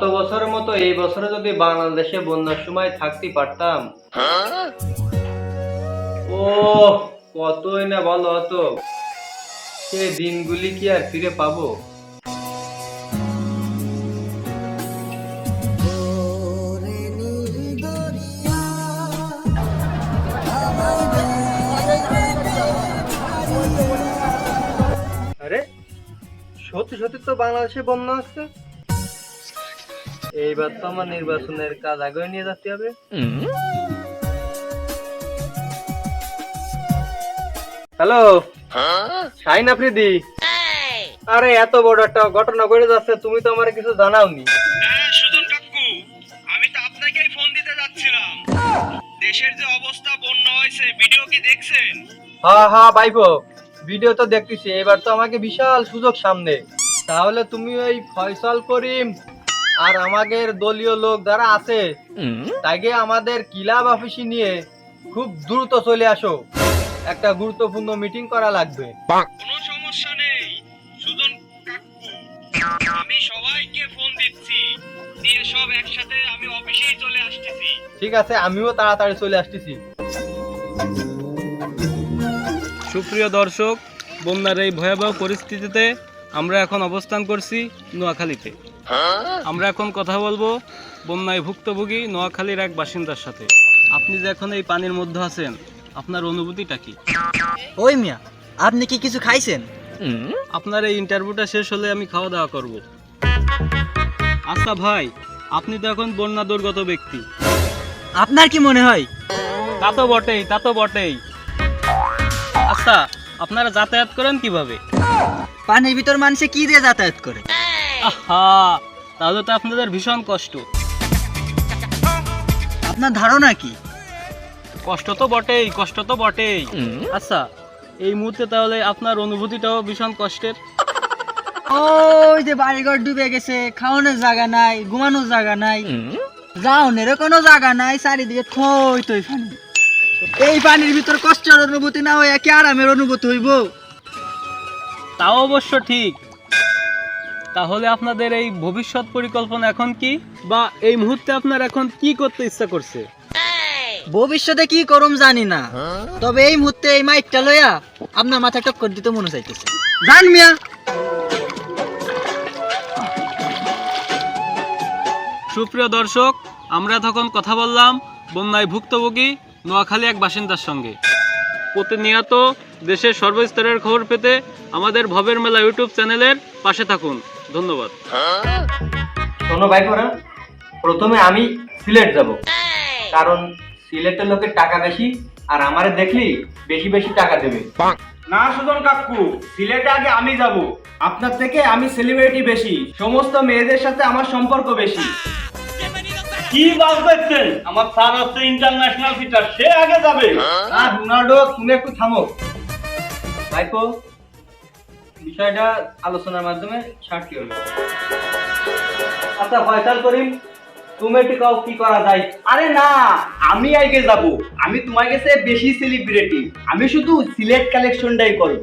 গত বছরের মতো এই বছরে যদি বাংলাদেশে বন্যার সময় থাকতে পারতাম। ও কতই না বলো অত সে দিনগুলি কি আর ফিরে পাবো? আরে সত্যি সত্যি তো বাংলাদেশে বন্যা আসছে এইবার তো আমার নির্বাচনের কাজ আগে নিয়ে যেতে হবে। হ্যালো শাহিন আফ্রিদি। আরে এত বড় একটা ঘটনা ঘটে যাচ্ছে তুমি তো আমার কিছু জানাওনি। হ্যাঁ সুজন কাকু আমি তো আপনাকেই ফোন দিতে যাচ্ছিলাম। দেশের যে অবস্থা বন্যা হয়েছে ভিডিও কি দেখছেন? হ্যাঁ হ্যাঁ ভাইপো ভিডিও তো দেখতেছি এবার তো আমাকে বিশাল সুযোগ সামনে। তাহলে তুমি ওই ফয়সাল করিম আর আমাদের দলীয় লোক যারা আছে তাকে আমাদের ক্লাব অফিসে নিয়ে খুব দ্রুত চলে আসো। একটা গুরুত্বপূর্ণ মিটিং করা লাগবে। কোনো সমস্যা নেই সুজন আমি সবাইকে ফোন দিচ্ছি। দিয়ে সব একসাথে আমি অফিসেই চলে আসতেছি। ঠিক আছে আমিও তাড়াতাড়ি চলে আসতেছি। সুপ্রিয় দর্শক বন্যার এই ভয়াবহ পরিস্থিতিতে আমরা এখন অবস্থান করছি নোয়াখালীতে। আমরা এখন কথা বলব বন্যায় ভুক্তভোগী নোয়াখালীর এক বাসিন্দার সাথে। আপনি যে এখন এই পানির মধ্যে আছেন আপনার অনুভূতিটা কি? ওই মিয়া আপনি কি কিছু খাইছেন? আপনার এই ইন্টারভিউটা শেষ হলে আমি খাওয়া দাওয়া করব। আচ্ছা ভাই আপনি তো এখন বন্যা দুর্গত ব্যক্তি। আপনার কি মনে হয়? তা তো বটেই তা তো বটেই। আচ্ছা আপনারা যাতায়াত করেন কীভাবে? পানির ভিতর মানুষে কি দিয়ে যাতায়াত করে? তাহলে তো আপনাদের ভীষণ কষ্ট। আপনার ধারণা কি? কষ্ট তো বটেই কষ্ট তো বটেই। আচ্ছা এই মুহূর্তে তাহলে আপনার অনুভূতিটাও ভীষণ কষ্টের। ওই যে বাড়িঘর ডুবে গেছে খাওয়ানোর জায়গা নাই ঘুমানোর জায়গা নাই। যাওনেরও কোনো জায়গা নাই চারিদিকে থই থই পানি। এই পানির ভিতর কষ্টের অনুভূতি না হয়ে কি আরামের অনুভূতি হইব। তাও অবশ্য ঠিক। তাহলে আপনাদের এই ভবিষ্যৎ পরিকল্পনা এখন কি? বা এই মুহূর্তে আপনার এখন কি করতে ইচ্ছা করছে? ভবিষ্যতে কি করুম জানি না। তবে এই মুহূর্তে এই মাইকটা লইয়া আপনার মাথা টক্কর দিতে মনে চাইতেছে। জান মিয়া! সুপ্রিয় দর্শক আমরা তখন কথা বললাম বন্যায় ভুক্তভোগী নোয়াখালী এক বাসিন্দার সঙ্গে। প্রতিনিয়ত দেশের সর্বস্তরের খবর পেতে আমাদের ভবের মেলা ইউটিউব চ্যানেলের পাশে থাকুন। ধন্যবাদ। শোনো ভাইপোরা প্রথমে আমি সিলেট যাব। কারণ সিলেটের লোকের টাকা বেশি আর আমারে দেখলি বেশি বেশি টাকা দেবে। না সুজন কাকু সিলেটে আগে আমি যাব। আপনার থেকে আমি সেলিব্রিটি বেশি সমস্ত মেয়েদের সাথে আমার সম্পর্ক বেশি। কি বাস দেখছেন আমার স্যার হচ্ছে ইন্টারন্যাশনাল ফিটার সে আগে যাবে। আর রোনাল্ডো তুমি একটু থামো। ভাইপো বিষয়টা আলোচনার মাধ্যমে ছাড়তে হলো। আচ্ছা ফয়সাল করিম তুমি একটু কাউ কি করা যায়? আরে না আমি আগে যাব। আমি তোমার কাছে বেশি সেলিব্রিটি আমি শুধু সিলেট কালেকশনটাই করব।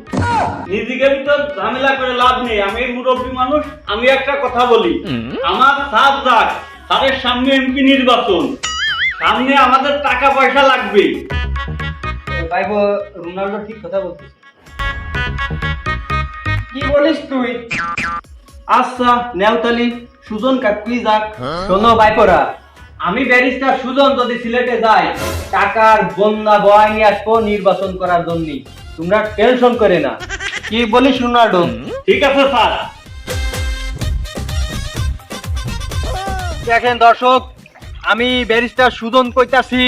নিজেকে ভিতর ঝামেলা করে লাভ নেই। আমি মুরব্বী মানুষ আমি একটা কথা বলি। আমার সাত যাক সারের সামনে এমপি নির্বাচন। সামনে আমাদের টাকা পয়সা লাগবে ভাইপো রোনাল্ডো ঠিক কথা বলছিস কি বলিস তুই? আচ্ছা নেওতালি সুজন কাকুই যাক শোনো আমি ব্যারিস্টার সুজন যদি সিলেটে যাই, টাকার বন্যা বয় নিয়ে আসব নির্বাচন করার জন্য। তোমরা টেনশন করে না। কি ঠিক আছে, স্যার। দেখেন দর্শক, আমি ব্যারিস্টার সুজন কইতাছি।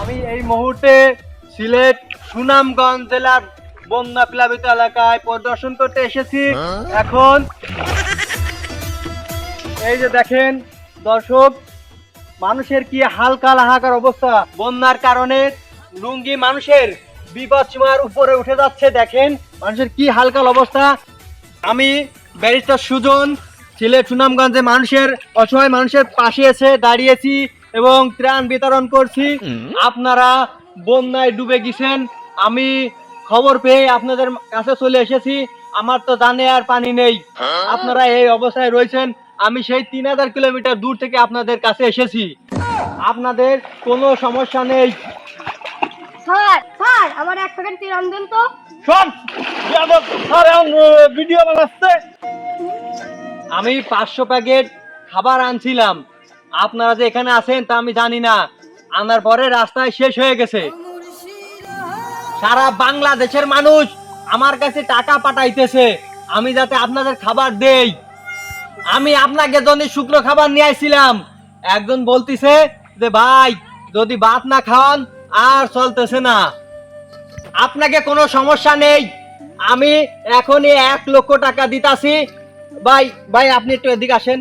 আমি এই মুহূর্তে সিলেট সুনামগঞ্জ জেলার বন্যা প্লাবিত এলাকায় পরিদর্শন করতে এসেছি। এখন এই যে দেখেন দর্শক মানুষের কি হালকা হাহাকার অবস্থা। বন্যার কারণে লুঙ্গি মানুষের বিপদ সীমার উপরে উঠে যাচ্ছে দেখেন। মানুষের কি হালকাল অবস্থা। আমি ব্যারিস্টার সুজন সিলেট সুনামগঞ্জে মানুষের অসহায় মানুষের পাশে এসে দাঁড়িয়েছি এবং ত্রাণ বিতরণ করছি। আপনারা বন্যায় ডুবে গেছেন। আমি খবর পেয়ে আপনাদের কাছে চলে এসেছি। আমার তো জানে আর পানি নেই। আপনারা এই অবস্থায় রয়েছেন। আমি সেই তিন হাজার কিলোমিটার দূর থেকে আপনাদের কাছে এসেছি। আপনাদের কোনো সমস্যা নেই। স্যার স্যার আমার এক প্যাকেট তিরান দেন তো। সব! ভিডিও বানাচ্ছে। আমি পাঁচশো প্যাকেট খাবার আনছিলাম। আপনারা যে এখানে আছেন তা আমি জানি না। আনার পরে রাস্তায় শেষ হয়ে গেছে। সারা বাংলাদেশের মানুষ আমার কাছে টাকা পাঠাইতেছে। আমি যাতে আপনাদের খাবার দেই। আমি আপনাকে জন্য শুকনো খাবার নিয়ে আসছিলাম একজন বলতিছে যে, ভাই, যদি ভাত না খাওয়ান, আর চলতেছে না। আপনাকে কোনো সমস্যা নেই। আমি এখনই এক লক্ষ টাকা দিতাছি। ভাই ভাই, আপনি একটু এদিকে আসেন।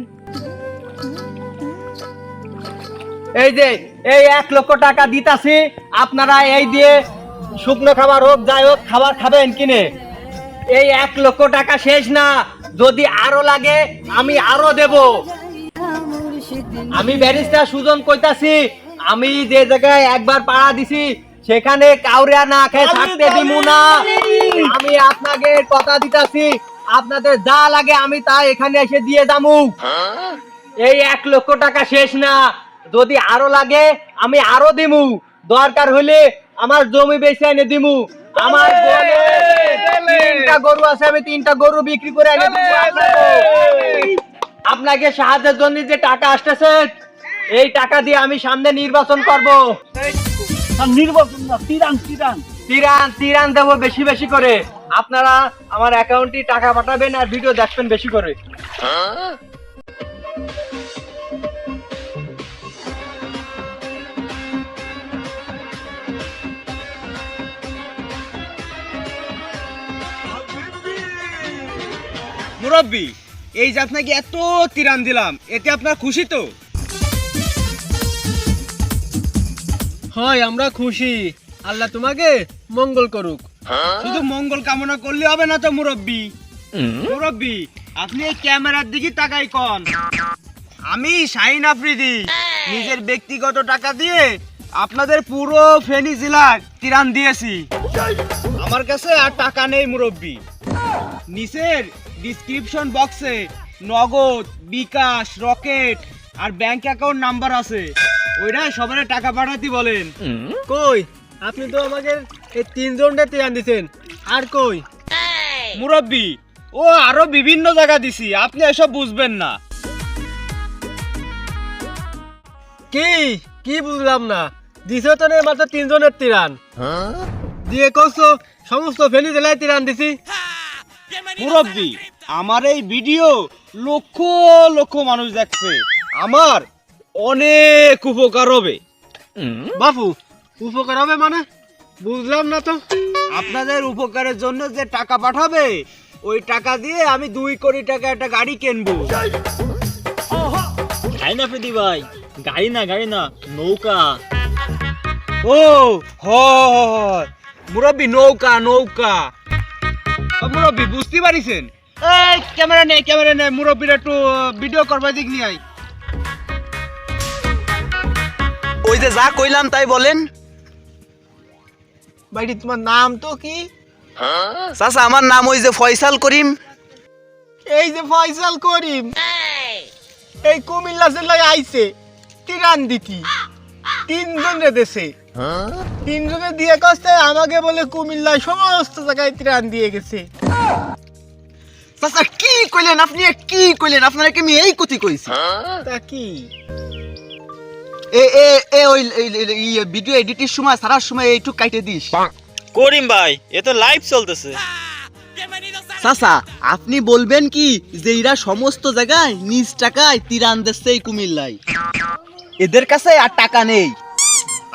এই যে, এই এক লক্ষ টাকা দিতাছি। আপনারা এই দিয়ে শুকনো খাবার হোক যাই হোক খাবার খাবেন কিনে। এই এক লক্ষ টাকা শেষ না। যদি আরও লাগে আমি আরও দেব। আমি ব্যারিস্টার সুজন কইতাছি আমি যে জায়গায় একবার পাড়া দিছি সেখানে কাউরে না খেয়ে থাকতে দিমু না। আমি আপনাকে কথা দিতাছি আপনাদের যা লাগে আমি তা এখানে এসে দিয়ে যামু। এই এক লক্ষ টাকা শেষ না। যদি আরও লাগে আমি আরও দিমু। দরকার হলে আমার জমি বেচে এনে দিমু। আমার তিনটা গরু আছে আমি তিনটা গরু বিক্রি করে এনে দিমু আপনাকে। আপনাকে সাহায্যের জন্য যে টাকা আসতেছে এই টাকা দিয়ে আমি সামনে নির্বাচন করব। নির্বাচন না তিরান তিরান। তিরান তিরান দেবো বেশি বেশি করে। আপনারা আমার অ্যাকাউন্টে টাকা পাঠাবেন আর ভিডিও দেখবেন বেশি করে। মুরব্বী এই যে আপনাকে এত তিরান দিলাম এতে আপনার খুশি তো? হয় আমরা খুশি। আল্লাহ তোমাকে মঙ্গল করুক। শুধু মঙ্গল কামনা করলে হবে না তো মুরব্বী? মুরব্বী আপনি এই ক্যামেরার দিকে তাকাই কন। আমি শাহিন আফ্রিদি। নিজের ব্যক্তিগত টাকা দিয়ে আপনাদের পুরো ফেনী জেলার তিরান দিয়েছি। আমার কাছে আর টাকা নেই মুরব্বী। নিচের ডিসক্রিপশন বক্সে নগদ বিকাশ রকেট আর ব্যাংক অ্যাকাউন্ট নাম্বার আছে। ওইটা সবার টাকা পাঠাতে বলেন। কই? আপনি তো আমাকে এই তিনজনটা তিরান দিছেন। আর কই? মুরব্বী ও আরও বিভিন্ন জায়গা দিছি। আপনি এসব বুঝবেন না। কি? কি বুঝলাম না? দিছে তো নেই মাত্র তিনজনের তিরান দিয়ে কইছো সমস্ত ফেনি জেলায় তিরান দিছি। মুরব্বী আমার এই ভিডিও লক্ষ লক্ষ মানুষ দেখছে আমার অনেক উপকার হবে। বাপু, উপকার হবে মানে? বুঝলাম না তো। আপনাদের উপকারের জন্য যে টাকা পাঠাবে, ওই টাকা দিয়ে আমি দুই কোটি টাকা একটা গাড়ি কিনবো। তাই না প্রদীপ ভাই গাড়ি না গাড়ি না, নৌকা। ও, হ। মুরব্বী, নৌকা নৌকা। মুরব্বী, বুঝতে পারিছেন? এই ক্যামেরা নেই ক্যামেরা নেই মুরব্বীর একটু ভিডিও করবা দিক নিয়ে আই ওই যে যা কইলাম তাই বলেন। ভাইটি তোমার নাম তো কি? চাচা আমার নাম ওই যে ফয়সাল করিম। এই যে ফয়সাল করিম। এই কুমিল্লা জেলায় আইছে তিরান দিতি তিনজন রে দেশে। তিনজনে দিয়ে কষ্টে আমাকে বলে কুমিল্লায় সমস্ত জায়গায় ত্রাণ দিয়ে গেছে। চাচা কি কইলেন আপনি? কি কইলেন? আপনারা কি আমি এই কুতি কইছি। তা কি? এ এ এ ওই ভিডিও এডিটের সময় সারার সময় কাইটে দিস। করিম ভাই এ তো লাইভ চলতেছে। চাচা আপনি বলবেন কি যে এরা সমস্ত জায়গায় নিজ টাকায় তিরান এই কুমিল্লায়? এদের কাছে আর টাকা নেই।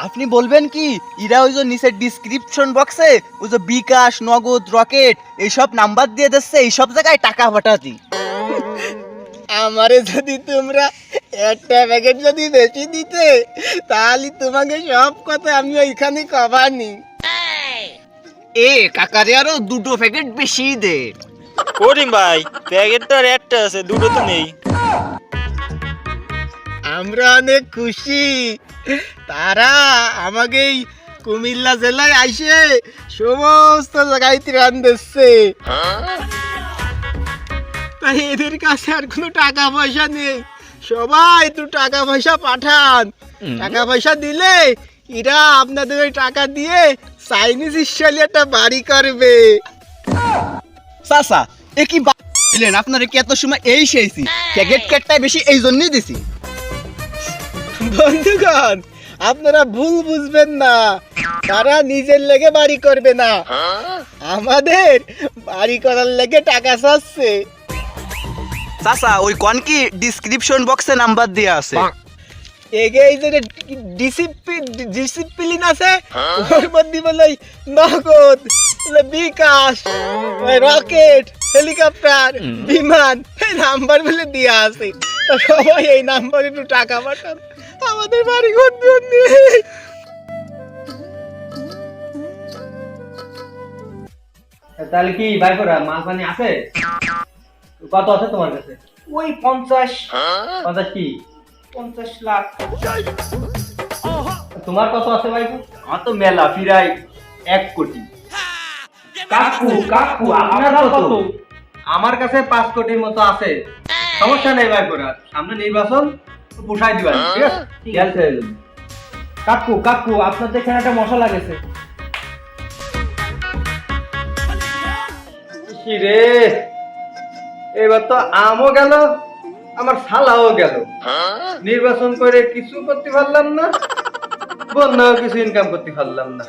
আপনি বলবেন কি এরা ওই যে নিচের ডিসক্রিপশন বক্সে ওই যে বিকাশ নগদ রকেট এইসব নাম্বার দিয়ে দিচ্ছে এইসব জায়গায় টাকা পাঠাতি। আমারে যদি তোমরা একটা প্যাকেট যদি বেশি দিতে তাহলে তোমাকে সব কথা আমি ওইখানে কবানি এ কাকারে আরও দুটো প্যাকেট বেশি দে। করিম ভাই প্যাকেটটার একটা আছে দুটো তো নেই। আমরা অনেক খুশি। তারা আমাকে এই কুমিল্লা জেলায় আইসে সমস্ত জায়গায় ত্রাণ দিচ্ছে। তা আর এদের কাছে আর কোনো টাকা পয়সা নেই। সবাই একটু টাকা পয়সা পাঠান। টাকা পয়সা দিলে এরা আপনাদের ওই টাকা দিয়ে চাইনিজ স্টাইলে একটা বাড়ি করবে। চাচা এ কি আপনার কি এত সময় এই সেইছি ক্যাকেট ক্যাটটাই বেশি এই জন্যই দিছি। বন্ধুগণ আপনারা ভুল বুঝবেন না। তারা নিজের লেগে বাড়ি করবে না। আমাদের বাড়ি করার লেগে টাকা চাচ্ছে। চাচা ওই কোন কি ডিসক্রিপশন বক্সে নাম্বার দেয়া আছে? এগে এই যে ডিসিপ্লিন ডিসিপ্লিন আছে ওর মধ্যে বলে নগদ বিকাশ রকেট হেলিকপ্টার বিমান নাম্বার বলে দেওয়া আছে। তো সবাই এই নাম্বারে একটু টাকা পাঠান। আমাদের বাড়ি ঘর নেই। তাহলে কি ভাই করা? মাল পানি আছে? কত আছে তোমার কাছে? ওই পঞ্চাশ। পঞ্চাশ কি? পঞ্চাশ লাখ। তোমার কত আছে ভাই? আমার তো মেলা প্রায় এক কোটি। কাকু কাকু আপনার কত? আমার কাছে পাঁচ কোটির মতো আছে। সমস্যা নেই ভাই করা সামনে নির্বাচন পোষাই দিবা ঠিক আছে? খেয়াল করে দেবেন। কাকু কাকু আপনার দেখেন একটা মশা লাগেছে। রে? এবার তো আমও গেল আমার শালাও গেল। নির্বাচন করে কিছু করতে পারলাম না বন্যাও কিছু ইনকাম করতে পারলাম না।